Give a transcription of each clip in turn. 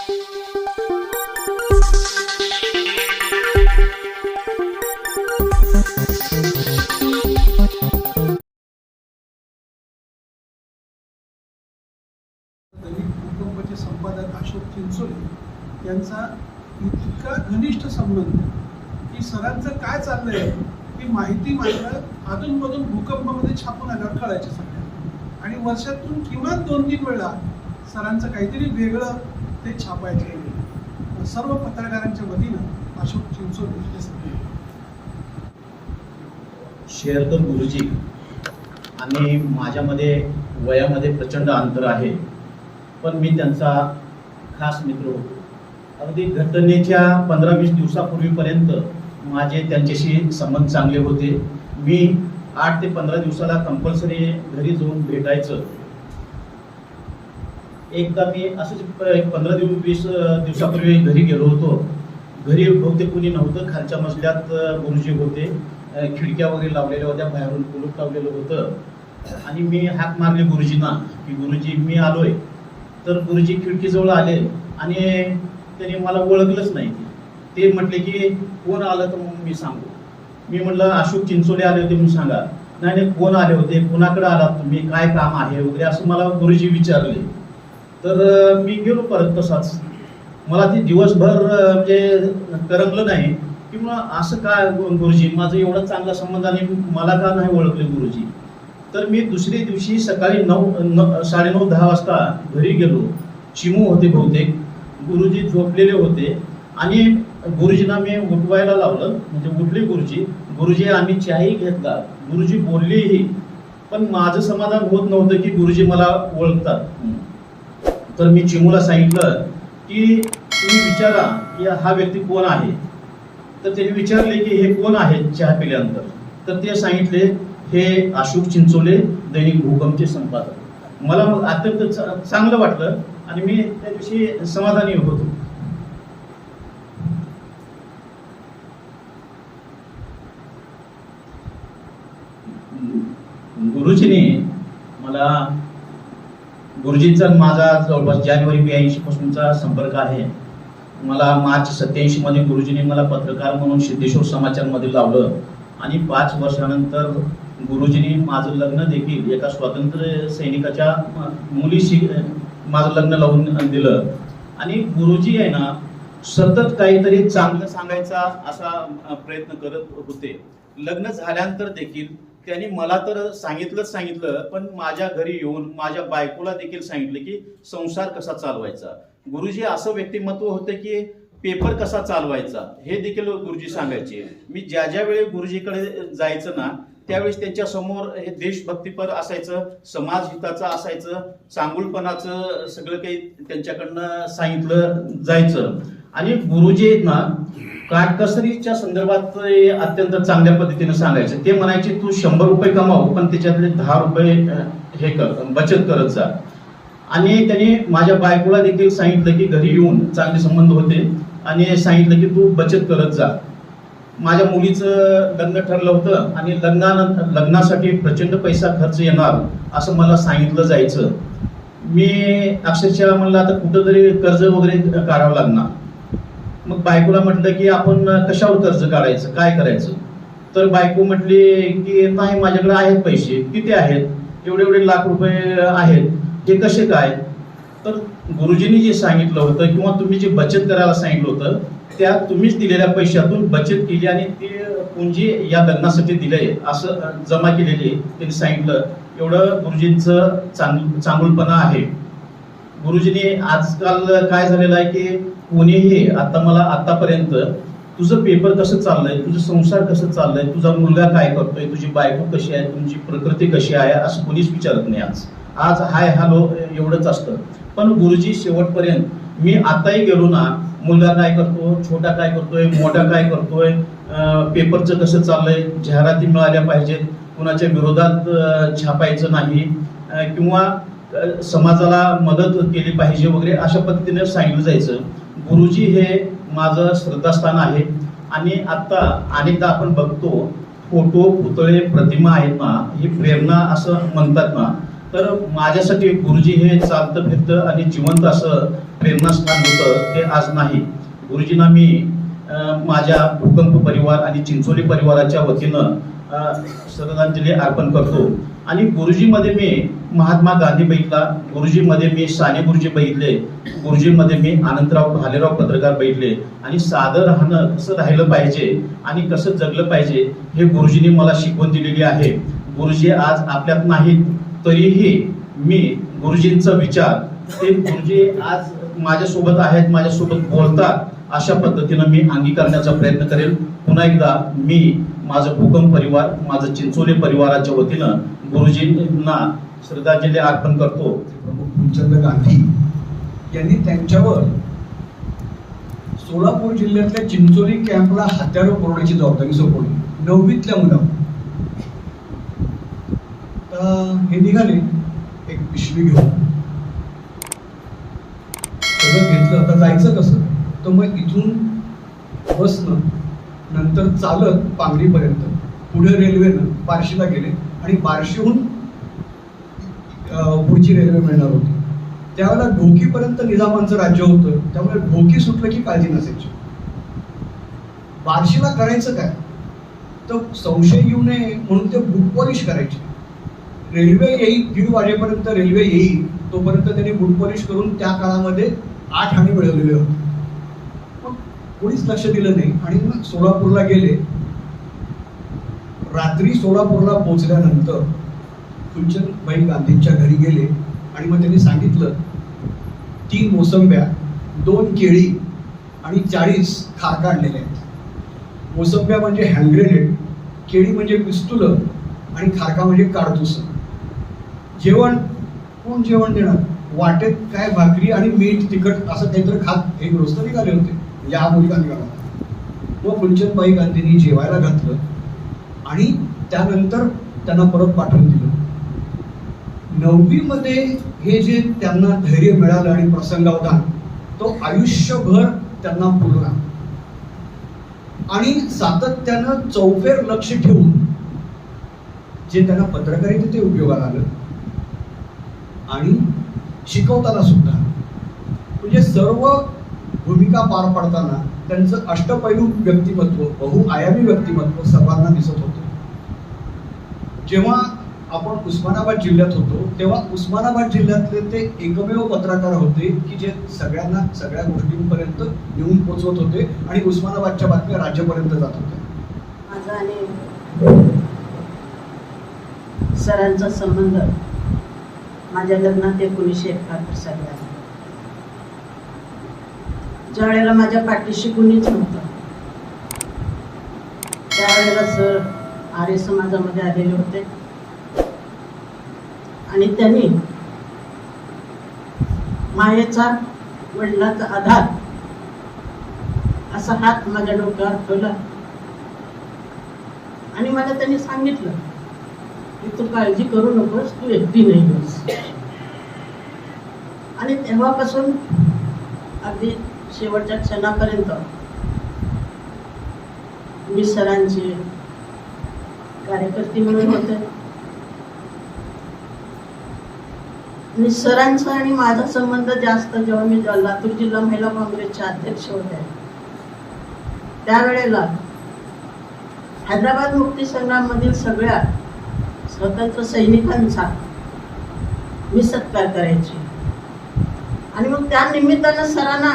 दलित संपादक अशोक चिंचोले यांचा इतका घनिष्ठ संबंध की सरांचं काय चाललंय ही माहिती मात्र अधूनमधून भूकंपामध्ये छापून आल्यावर कळायची सगळ्या आणि वर्षातून किमान दोन तीन वेळा सरांचं काहीतरी वेगळं ते छापायचे. सर्व पत्रकारांच्या वतीनं अशोक चिंचोले हे गुरुजी. आणि माझ्यामध्ये वयामध्ये प्रचंड अंतर आहे. पण मी त्यांचा खास मित्र होतो. अगदी घटनेच्या पंधरा वीस दिवसापूर्वीपर्यंत माझे त्यांच्याशी संबंध चांगले होते. मी आठ ते पंधरा दिवसाला कंपल्सरी घरी जाऊन भेटायचं. एकदा मी असंच प- एक पंधरा दिवस वीस दिवसापूर्वी घरी गेलो होतो. घरी बहुतेक कुणी नव्हतं. खालच्या मजल्यात गुरुजी होते. खिडक्या वगैरे लावलेल्या होत्या. बाहेरून कुलूप लावलेलं होतं. आणि मी हाक मारले गुरुजींना की गुरुजी मी आलोय. तर गुरुजी खिडकीजवळ आले आणि त्यांनी मला ओळखलंच नाही. ते म्हटले की कोण आलं तर मग मी सांगू. मी म्हटलं अशोक चिंचोले आले होते म्हणून सांगा. नाही नाही कोण आले होते? कोणाकडे आलात तुम्ही? काय काम आहे? वगैरे असं मला गुरुजी विचारले. तर मी गेलो परत तसाच. मला ते दिवसभर म्हणजे करमलं नाही. की मग असं काय गुरुजी माझं एवढा चांगला संबंध आणि मला का नाही ओळखले गुरुजी? तर मी दुसऱ्या दिवशी सकाळी नऊ न साडेनऊ दहा वाजता घरी गेलो. चिमू होते बहुतेक. गुरुजी झोपलेले होते. आणि गुरुजींना मी उठवायला लावलं. म्हणजे उठले गुरुजी. गुरुजी आम्ही चहाही घेतला. गुरुजी बोललेही. पण माझं समाधान होत नव्हतं की गुरुजी मला ओळखतात. तर मी चिमूला सांगितलं की तुम्ही विचारा की हा व्यक्ती कोण आहे? तर त्यांनी विचारले की हे कोण आहेत चहा पिल्यानंतर? तर ते सांगितले हे अशोक चिंचोले दैनिक भूकंपचे संपादक. मला मग अत्यंत चांगलं वाटलं आणि मी त्या दिवशी समाधानी होतो. गुरुजीने मला गुरुजींचा माझा जवळपास जानेवारी ब्याऐंशी पासूनचा संपर्क आहे. मला मार्च सत्याऐंशी मध्ये गुरुजींनी मला पत्रकार म्हणून सिद्धेश्वर समाचारमध्ये लावलं. आणि पाच वर्षानंतर गुरुजींनी माझं लग्न देखील एका स्वातंत्र्य सैनिकाच्या मुलीशी माझं लग्न लावून दिलं. आणि गुरुजी आहे ना सतत काहीतरी चांगलं सांगायचा असा प्रयत्न करत होते. लग्न झाल्यानंतर देखील त्यांनी मला तर सांगितलंच सांगितलं पण माझ्या घरी येऊन माझ्या बायकोला देखील सांगितलं की संसार कसा चालवायचा? गुरुजी असं व्यक्तिमत्व होतं की पेपर कसा चालवायचा? हे देखील गुरुजी सांगायचे. मी ज्या ज्या वेळी गुरुजीकडे जायचं ना त्यावेळेस त्यांच्यासमोर हे देशभक्तीपर असायचं समाज हिताचं असायचं चांगुलपणाचं सगळं काही त्यांच्याकडनं सांगितलं जायचं. आणि गुरुजी आहेत ना काटकसरीच्या संदर्भात अत्यंत चांगल्या पद्धतीने सांगायचं. ते म्हणायचे तू शंभर रुपये कमाव पण त्याच्यातले दहा रुपये हे कर बचत करत जा. आणि त्यांनी माझ्या बायकोला देखील सांगितलं की घरी येऊन चांगले संबंध होते. आणि सांगितलं की तू बचत करत जा. माझ्या मुलीचं लग्न ठरलं होतं आणि लग्नानंतर लग्नासाठी प्रचंड पैसा खर्च येणार असं मला सांगितलं जायचं. मी अक्षरशः म्हणलं आता कुठंतरी कर्ज वगैरे काढावं लागणार. मग बायकोला म्हटलं की आपण कशावर कर्ज काढायचं? काय करायचं? तर बायको म्हटली की नाही माझ्याकडे आहेत पैसे. किती आहेत? एवढे एवढे लाख रुपये आहेत. हे कसे काय? तर गुरुजींनी जे सांगितलं होतं किंवा तुम्ही जे बचत करायला सांगितलं होतं त्या तुम्हीच दिलेल्या पैशातून बचत केली आणि ते पुंजी या लग्नासाठी दिलंय असं जमा केलेली आहे. त्यांनी सांगितलं एवढं गुरुजींचं चांग चांगुलपणा आहे. गुरुजींनी आजकाल काय झालेलं आहे की कोणीही आता मला आतापर्यंत तुझं पेपर कसं चाललंय तुझं संसार कसं चाललंय तुझा मुलगा काय करतोय तुझी बायको कशी आहे तुमची प्रकृती कशी आहे असं कोणीच विचारत नाही आज. आज हाय हॅलो एवढंच असतं. पण गुरुजी शेवटपर्यंत मी आताही गेलो ना मुलगा काय करतो छोटा काय करतोय मोठा काय करतोय पेपरचं कसं चाललंय जाहिराती मिळाल्या पाहिजेत कुणाच्या विरोधात छापायचं नाही किंवा समाजाला मदत केली पाहिजे वगैरे अशा पद्धतीने सांगितलं जायचं. गुरुजी हे माझं श्रद्धास्थान आहे. आणि आत्ता अनेकदा आपण बघतो फोटो पुतळे प्रतिमा आहेत ना ही प्रेरणा असं म्हणतात ना तर माझ्यासाठी गुरुजी हे चालतं फिरतं आणि जिवंत असं प्रेरणास्थान होतं ते आज नाही. गुरुजींना मी माझ्या भूकंप परिवार आणि चिंचोली परिवाराच्या वतीनं श्रद्धांजली अर्पण करतो. आणि गुरुजीमध्ये मी महात्मा गांधी बघितला गुरुजीमध्ये मी साने गुरुजी बघितले गुरुजीमध्ये मी आनंदराव भालेराव पत्रकार बघितले. आणि साधं राहणं कसं राहिलं पाहिजे आणि कसं जगलं पाहिजे हे गुरुजींनी मला शिकवण दिलेली आहे. गुरुजी आज आपल्यात नाहीत. तरीही मी गुरुजींचा विचार ते गुरुजी आज माझ्यासोबत आहेत माझ्यासोबत बोलतात अशा पद्धतीनं मी अंगीकारण्याचा प्रयत्न करेल. पुन्हा एकदा मी माझं भूकंप परिवार माझं चिंचोली परिवाराच्या वतीनं गुरुजींना श्रद्धांजली अर्पण करतो. प्रमुख फुलचंद गांधी यांनी त्यांच्यावर सोलापूर जिल्ह्यातल्या चिंचोली कॅम्पला हत्यारो पुरवण्याची जबाबदारी सोपवली. नववीतल्या मुलावर. हे निघाले. एक पिशवी घेऊन. सगळं घेतलं. आता जायचं कसं? तर मग इथून बसनं नंतर चालत पांगरीपर्यंत. पुढे रेल्वेनं बार्शीला गेले. आणि बार्शीहून पुढची रेल्वे मिळणार होती. त्यावेळेला ढोकीपर्यंत निजामांचं राज्य होतं. त्यामुळे ढोकी सुटलं की काळजी नसायची. बार्शीला करायचं काय? तर संशय येऊ नये म्हणून ते बुट पॉलिश करायचे. रेल्वे येईल दीड वाजेपर्यंत रेल्वे येईल तोपर्यंत त्यांनी बुट पॉलिश करून त्या काळामध्ये आठ आणि मिळवलेले होते. मग कोणीच लक्ष दिलं नाही. आणि मग सोलापूरला गेले. रात्री सोलापूरला पोहोचल्यानंतर फुलचंदभाई गांधींच्या घरी गेले. आणि मग त्यांनी सांगितलं तीन मोसंब्या दोन केळी आणि चाळीस खार काढलेले आहेत. मोसंब्या म्हणजे हँड ग्रेनेड केळी म्हणजे पिस्तुलं आणि खारका म्हणजे काडतुस. जेवण कोण जेवण देणार? वाटेत काय भाकरी आणि मीठ तिखट असं काहीतरी खात हे गृहस्थ निघाले होते. म्हणजे हा मुलगा निघाला. मग फुलचंदबाई गांधींनी जेवायला घातलं आणि त्यानंतर त्यांना परत पाठवून दिलं. नववीमध्ये हे जे त्यांना धैर्य मिळालं आणि प्रसंगावधान तो आयुष्यभर त्यांना पुरला. आणि सातत्यानं चौफेर लक्ष ठेवून जे त्यांना पत्रकारितेत उपयोगाला आलं आणि शिकवताना सुद्धा. म्हणजे सर्व भूमिका पार पाडताना त्यांचं अष्टपैलू व्यक्तिमत्व बहुआयामी व्यक्तिमत्व सर्वांना दिसत होतं. जेव्हा आपण उस्मानाबाद जिल्ह्यात होतो तेव्हा उस्मानाबाद जिल्ह्यातले ते एकमेव पत्रकार होते की जे सगळ्यांना सगळ्या गोष्टींपर्यंत येऊन पोचवत होते आणि उस्मानाबादच्या बातम्या राज्यापर्यंत जात होत्या. माझा आणि सरांचा संबंध माझ्या लग्नात एकोणीसशे एकाहत्तर साली आला. ज्या वेळेला माझ्या पाठीशी कुणीच नव्हतं. त्यावेळेला सर आर्य समाजामध्ये आलेले होते. आणि त्यांनी मायेचा वडिलाचा आधार असा हात माझ्या डोक्यावर ठेवला. आणि मला त्यांनी सांगितलं की तू काळजी करू नकोस तू एकटी नाही होस आणि तेव्हापासून अगदी शेवटच्या क्षणापर्यंत मी सरांचे कार्यकर्ती म्हणून होते. आणि सरांचा आणि माझा संबंध जास्त जेव्हा मी लातूर जिल्हा महिला काँग्रेसचे अध्यक्ष होते त्यावेळेला हैदराबाद मुक्ती संग्राममधील सगळ्या स्वतंत्र सैनिकांचा मी सत्कार करायची. आणि मग त्या निमित्तानं सरांना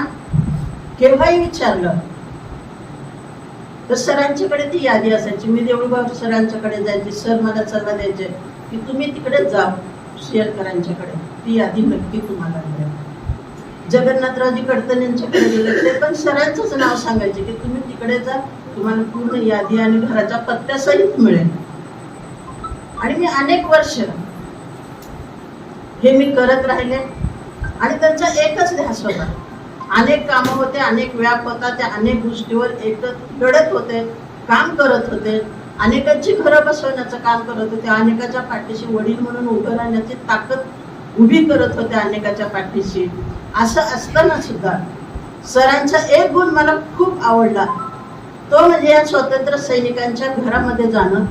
केव्हाही विचारलं तर सरांच्याकडे ती यादी असायची. मी देऊळगाव सरांच्याकडे जायचे. सर मला सल्ला द्यायचे की तुम्ही तिकडे जा शेअरकरांच्याकडे ती यादी नक्की तुम्हाला मिळेल. जगन्नाथरावजी कडतन गेले ते पण सरांचंच नाव सांगायचे की तुम्ही तिकडे जा तुम्हाला पूर्ण यादी आणि घराच्या पत्त्यासहित मिळेल. आणि मी अनेक वर्ष हे मी करत राहिले. आणि त्यांचा एकच ध्यास होता. अनेक कामं होते अनेक व्याप होता त्या अनेक गोष्टीवर एकच लढत होते काम करत होते. अनेकांची घरं बसवण्याचं काम करत होते. अनेकाच्या पाठीशी वडील म्हणून उभं राहण्याची ताकद उभी करत होते अनेकाच्या पाठीशी. असं असताना सुद्धा सरांचा एक गुण मला खूप आवडला. तो म्हणजे या स्वतंत्र सैनिकांच्या घरामध्ये जाणं.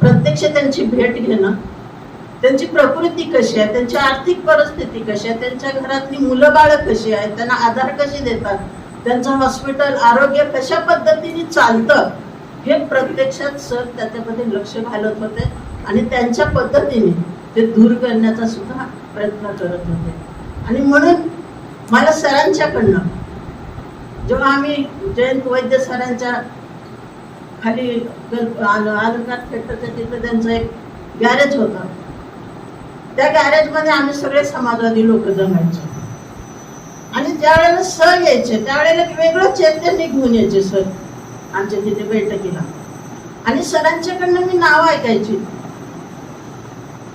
प्रत्यक्ष त्यांची भेट घेणं त्यांची प्रकृती कशी आहे त्यांची आर्थिक परिस्थिती कशी आहे त्यांच्या घरातली मुलं बाळ कशी आहेत त्यांना आधार कसे देतात त्यांचं हॉस्पिटल आरोग्य कशा पद्धतीने चालतं हे प्रत्यक्षात सर त्याच्यामध्ये लक्ष घालत होते आणि त्यांच्या पद्धतीने ते दूर करण्याचा सुद्धा प्रयत्न करत होते. आणि म्हणून मला सरांच्याकडनं जेव्हा आम्ही जयंत वैद्य सरांच्या खाली गल- आल- अलंकार थिएटरच्या तिथे त्यांचं एक गॅरेज होतं. त्या गॅरेजमध्ये आम्ही सगळे समाजवादी लोक जमायचो. आणि ज्यावेळेला सर यायचे त्यावेळेला एक वेगळं चैतन्य घेऊन यायचे सर. आमच्या तिथे बैठकीला. आणि सरांच्याकडनं मी नावं ऐकायची.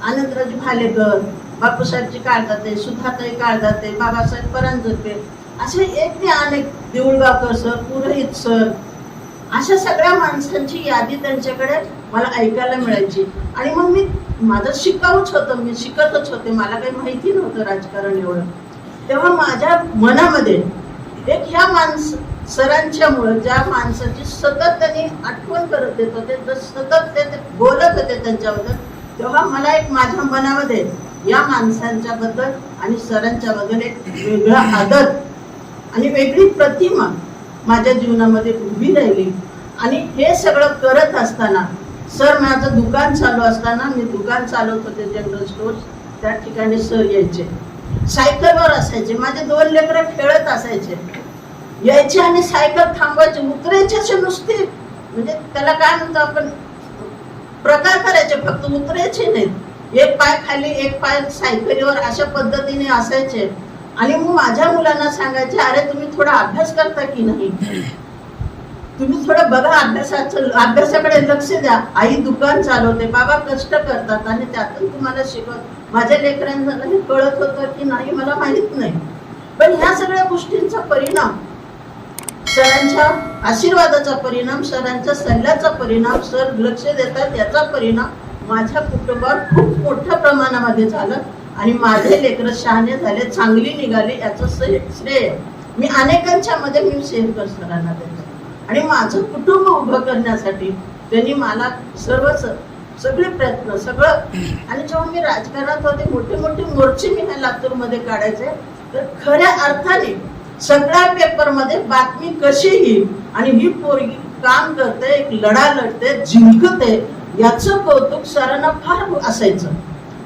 आनंदराजी भालेकर बापूसाहेबची काळदाते सुधाताई काळदाते बाबासाहेब परांजपे असे एक ते अनेक देऊळगावकर सर पुरोहित सर अशा सगळ्या माणसांची यादी त्यांच्याकडे मला ऐकायला मिळायची. आणि मग मी माझं शिकावूच होतं मी शिकतच होते. मला काही माहिती नव्हतं राजकारण एवढं. तेव्हा माझ्या मनामध्ये एक ह्या माणस सरांच्यामुळं ज्या माणसाची सतत त्यांनी आठवण करत येत होते तर सतत ते बोलत होते त्यांच्याबद्दल तेव्हा मला एक माझ्या मनामध्ये या माणसांच्या बद्दल आणि सरांच्याबद्दल एक वेगळा आदर आणि वेगळी प्रतिमा माझ्या जीवनामध्ये उभी राहिली. आणि हे सगळं करत असताना सर माझं दुकान चालू असताना मी दुकान चालवत होते जनरल स्टोअर त्या ठिकाणी सर यायचे. सायकलवर असायचे. माझे दोन लेकरं खेळत असायचे. यायचे आणि सायकल थांबवायचे. उतरायचे असे नुसते. म्हणजे त्याला काय म्हणतो आपण? प्रकार करायचे. फक्त उतरायचे नाहीत. एक पाय खाली एक पाय सायकलीवर अशा पद्धतीने असायचे. आणि मग माझ्या मुलांना सांगायचे अरे तुम्ही थोडा अभ्यास करता की नाही? तुम्ही थोडं बघा अभ्यासाचं अभ्यासाकडे लक्ष द्या. आई दुकान चालवते बाबा कष्ट करतात आणि त्यातून तुम्हाला शिकवत. माझ्या लेकरांना हे म्हणजे कळत होतं की नाही मला माहीत नाही. पण ह्या सगळ्या गोष्टींचा परिणाम सरांच्या आशीर्वादाचा परिणाम सरांच्या सल्ल्याचा परिणाम सर लक्ष देतात याचा परिणाम माझ्या कुटुंबावर खूप मोठ्या प्रमाणामध्ये झालं. आणि माझे लेकरं शहाणे झाले चांगली निघाली याचं श्रेय श्रेय. मी अनेकांच्या मध्ये मी शेअर सरांना देतो. आणि माझं कुटुंब उभं करण्यासाठी त्यांनी मला सर्व सगळे प्रयत्न सगळं. आणि जेव्हा मी राजकारणात होते मोठे मोठे मोर्चे मी ह्या लातूरमध्ये काढायचे. तर खऱ्या अर्थाने सगळ्या पेपरमध्ये बातमी कशी येईल आणि ही पोरगी काम करते एक लढा लढते जिंकते याचं कौतुक सरांना फार असायचं.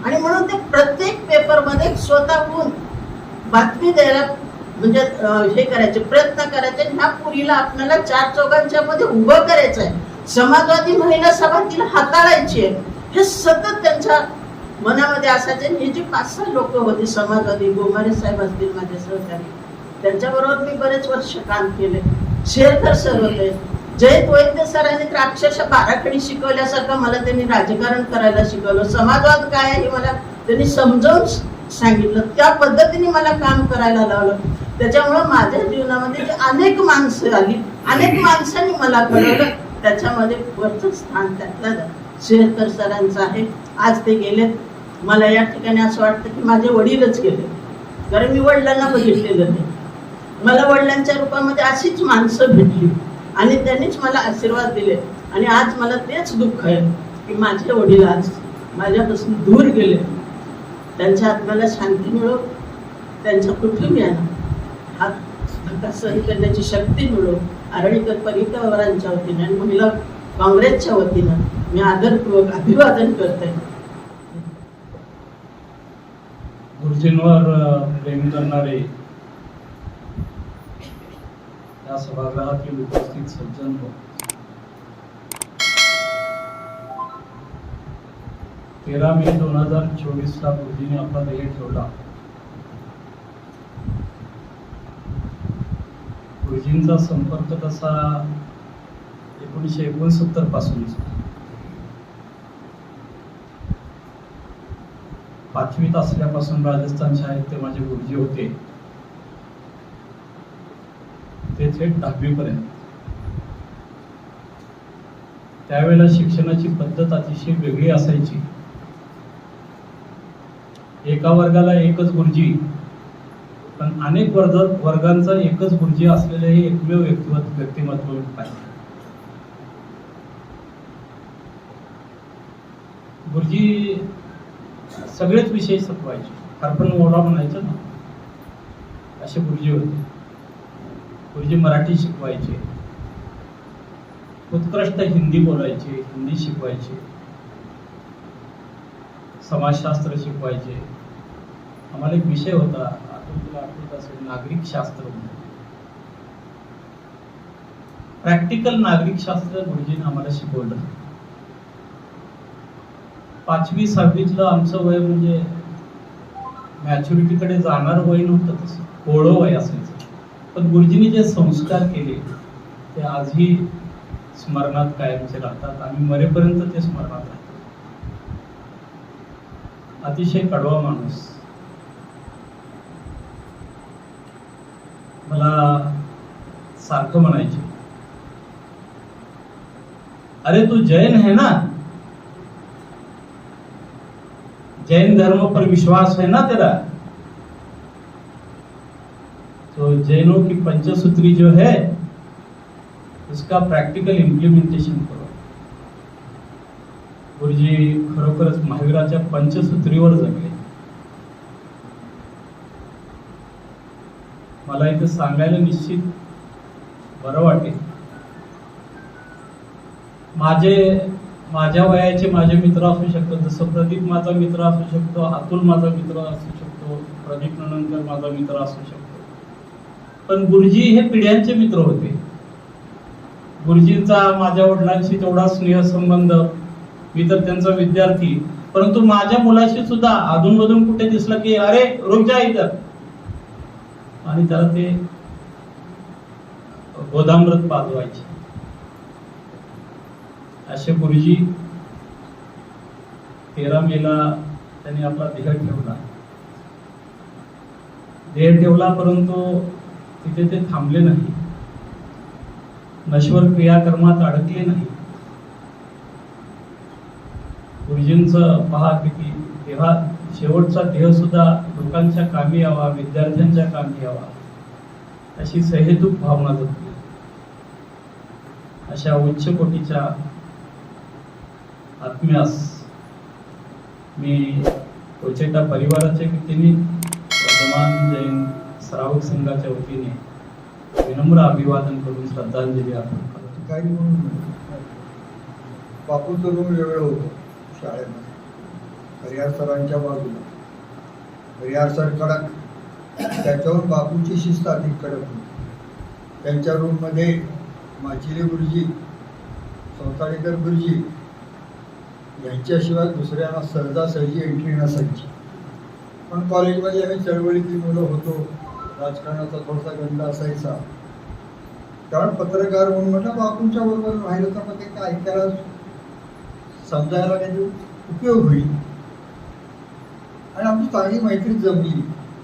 आणि म्हणून ते प्रत्येक पेपरमध्ये स्वतःहून बातमी द्यायला म्हणजे हे करायचे प्रयत्न करायचे. ह्या पुरीला आपल्याला चार चौघांच्या मध्ये उभं करायचं आहे समाजवादी महिला सभा तिला हाताळायची आहे. हे सतत त्यांच्या मनामध्ये असायचे. हे जे पाच सहा लोक होते समाजवादी गोमारे साहेब असतील माझे सहकारी त्यांच्याबरोबर मी बरेच वर्ष काम केले. शेरकर सर होते. जयंत वैद्य सरांनी तर अक्षरशः बाराखडी शिकवल्यासारखं मला त्यांनी राजकारण करायला शिकवलं. समाजवाद काय आहे हे मला त्यांनी समजावून सांगितलं. त्या पद्धतीने मला काम करायला लावलं. त्याच्यामुळं माझ्या जीवनामध्ये जी अनेक माणसं आली अनेक माणसांनी मला कळवलं त्याच्यामध्ये वरचं स्थान त्यातलं शेरकर सरांचं आहे. आज ते गेलेत मला या ठिकाणी असं वाटतं की माझे वडीलच गेले. कारण मी वडिलांना बघितलेलं नाही. मला वडिलांच्या रूपामध्ये अशीच माणसं भेटली आणि त्यांनीच मला आशीर्वाद दिले. आणि आज मला तेच दुःख आहे की माझे वडील आज माझ्यापासून दूर गेले. त्यांच्या आत्म्याला शांती मिळो. त्यांच्या कुटुंबियांना हात सहन करण्याची शक्ती मिळो आरणीकर परिवारांच्या वतीनं आणि महिला काँग्रेसच्या वतीनं मी आदरपूर्वक अभिवादन करते गुरुजींवर प्रेम करणारे या सभागृहातील उपस्थित सज्जन हो तेरा मे दोन हजार चोवीस ला गुरुजींनी आपला ध्येय ठेवला. गुरुजींचा संपर्क तसा एकोणीसशे एकोणसत्तरपासून? पाचवीत असल्यापासून राजस्थान शाळेत ते माझे गुरुजी होते. ते थेट दहावीपर्यंत. त्यावेळेला शिक्षणाची पद्धत अतिशय वेगळी असायची. एका वर्गाला एकच गुरुजी पण अनेक वर्ग वर्गांचा एकच गुरुजी असलेले हे एकमेव व्यक्तिमत्व व्यक्तिमत्व पाहिजे. गुरुजी सगळेच विषय शिकवायचे हरपण ओढा म्हणायचं ना. असे गुरुजी होते. गुरुजी मराठी शिकवायचे. उत्कृष्ट हिंदी बोलायचे हिंदी शिकवायचे. समाजशास्त्र शिकवायचे. आम्हाला एक विषय होता आता तुला आठवत असेल नागरिक शास्त्र प्रॅक्टिकल नागरिक शास्त्र गुरुजीने आम्हाला शिकवलं. पाचवी सहावीतलं आमचं वय म्हणजे मॅच्युरिटीकडे जाणार वय नव्हतं तसं. कोळं वय असायचं. पण गुरुजींनी जे संस्कार केले ते आजही स्मरणात कायमचे राहतात आणि मरेपर्यंत ते स्मरणात राहतात. अतिशय कडवा माणूस. मला सारखं म्हणायचे. अरे तू जैन है ना? जैन धर्म पर विश्वास है ना तेरा? तो जैनों की पंचसूत्री जो है उसका प्रैक्टिकल इम्प्लिमेंटेशन करो। गुरुजी खरोखरच महावीराच्या पंचसूत्रीवर जगले. मला इथं सांगायला निश्चित बरं वाटेल. माझे माझ्या वयाचे माझे मित्र असू शकतात जसं प्रदीप माझा मित्र असू शकतो अतुल माझा मित्र असू शकतो प्रदीप नंदनकर माझा मित्र असू शकतो. पण गुरुजी हे पिढ्यांचे मित्र होते. गुरुजींचा माझ्या वडिलांशी तेवढा स्नेहसंबंध मी तर त्यांचा विद्यार्थी परंतु माझ्या मुलाशी सुद्धा अधूनमधून कुठे दिसलं की अरे रुक जा इथं. आणि त्याला ते गोदामृत पाजवायचे. असे गुरुजी तेरा मेला त्यांनी आपला देह ठेवला. देह ठेवला परंतु तिथे ते थांबले नाही. नश्वर क्रियाकर्मात अडकले नाही. गुरुजींचं पहा किती तेव्हा शेवटचा देह लोकांच्या कामी यावा विद्यार्थ्यांच्या कामी यावा अशी सहेतूक भावना जपली. अशा उच्च कोटीच्या आत्म्यास मी कोचेटा परिवाराच्या वतीने वर्धमान जैन श्रावक संघाच्या वतीने विनम्र अभिवादन करून श्रद्धांजली अर्पण करतो. काही म्हणून बापूचं रूम वेगळं होतं शाळेमध्ये. हरिहर सरांच्या बाजूला. हरिहर सर कडक. त्याच्यावर बापूची शिस्त अधिक कडक होती. त्यांच्या रूममध्ये माचिले गुरुजी संसाळेकर गुरुजी यांच्याशिवाय दुसऱ्यांना सहजासहजी एंट्री नसायची. पण कॉलेजमध्ये आम्ही चळवळीतली मुलं होतो. राजकारणाचा थोडासा गंध असायचा. कारण पत्रकार म्हणून म्हटलं बापूंच्या बरोबर राहिलं तर मग ते काय ऐकायला समजायला काही उपयोग होईल. आणि आमची चांगली मैत्री जमली.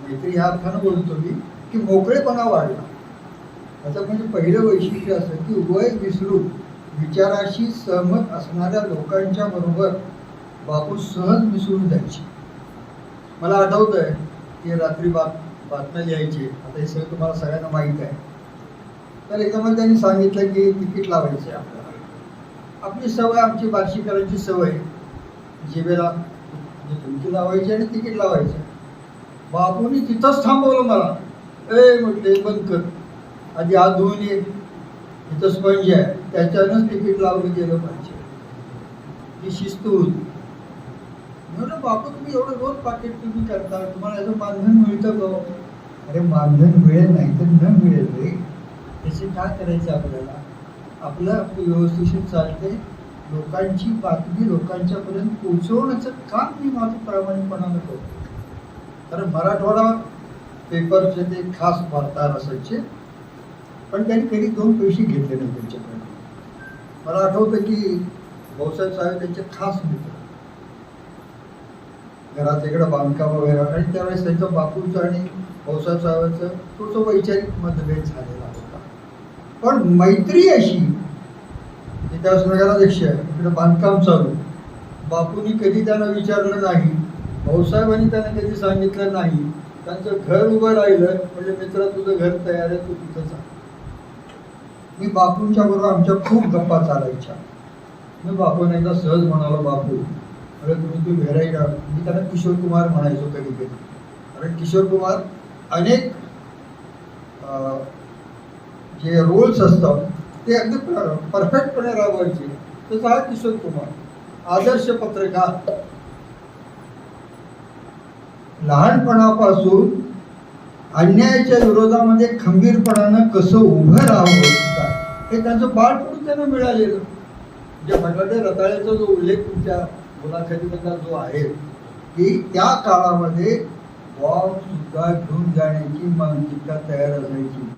मैत्री ह्या अर्थानं बोलतो मी की मोकळेपणा वाढला. त्याचं म्हणजे पहिलं वैशिष्ट्य असं की वय विसरून विचाराशी सहमत असणाऱ्या लोकांच्या बरोबर बापू सहज मिसळून जायची. मला आठवतं आहे की रात्री बात बातम्या लिहायची. आता हे सगळं तुम्हाला सगळ्यांना माहीत आहे. तर एकदम त्यांनी सांगितलं की तिकीट लावायचं आहे आपल्याला. आपली सवय आमची बार्शीकरांची सवय. जिभेला म्हणजे तुमची लावायची आणि तिकीट लावायचं. बापूनी तिथंच थांबवलं मला. ए म्हटले बंद कर. आधी हात धुवून ये. तिथं स्पंज आहे. त्याच्यानंच तिकीट लावलं गेलं पाहिजे. ही शिस्त होती. म्हणून बापू तुम्ही एवढं रोज पाकिट तुम्ही करता. तुम्हाला याचं मानधन मिळतं का? अरे मानधन मिळेल नाही तर न मिळेल रे. त्याचे काय करायचं आपल्याला? आपलं आपलं व्यवस्थिशीर चालते लोकांची बातमी लोकांच्यापर्यंत पोहोचवण्याचं काम मी माझं प्रामाणिकपणानं करतो. कारण मराठवाडा पेपरचे ते खास वार्ताहर असायचे पण त्यांनी कधी दोन पैसे घेतले नाही त्यांच्याकडे. मला आठवतं की भाऊसाहेब साहेब त्यांचे खास मित्र. घरात इकडं बांधकाम वगैरे आणि त्यावेळेस त्यांचं बापूचं आणि भाऊसाहेब साहेबांचं थोडंसं वैचारिक मतभेद झालेला होता. पण मैत्री अशी त्यावेळेस नगराध्यक्ष आहे इकडे बांधकाम चालू. बापूंनी कधी त्यांना विचारलं नाही. भाऊसाहेबांनी त्यांना कधी सांगितलं नाही. त्यांचं घर उभं राहिलं. म्हणजे मित्र तुझं घर तयार आहे तू तिथं चाल मी बापूंच्या बरोबर आमच्या खूप गप्पा चालायच्या. मी बापूने एकदा सहज म्हणालो बापू अरे तुम्ही तू व्हेरायटी मी त्यांना किशोर कुमार म्हणायचो कधी कधी. कारण किशोर कुमार अनेक अं, जे रोल्स असतात ते अगदी परफेक्टपणे राबवायचे. तसा हा किशोर कुमार. आदर्श पत्रकार. लहानपणापासून अन्यायाच्या विरोधामध्ये खंबीरपणानं कसं उभं राहावं हे त्यांचं बाळपण त्यांना मिळालेलं. म्हणजे म्हटलं ते रताळ्याचा जो उल्लेख तुमच्या मुलाखतीमधला जो आहे की त्या काळामध्ये बॉम्ब सुद्धा घेऊन जाण्याची मानसिकता तयार असायची.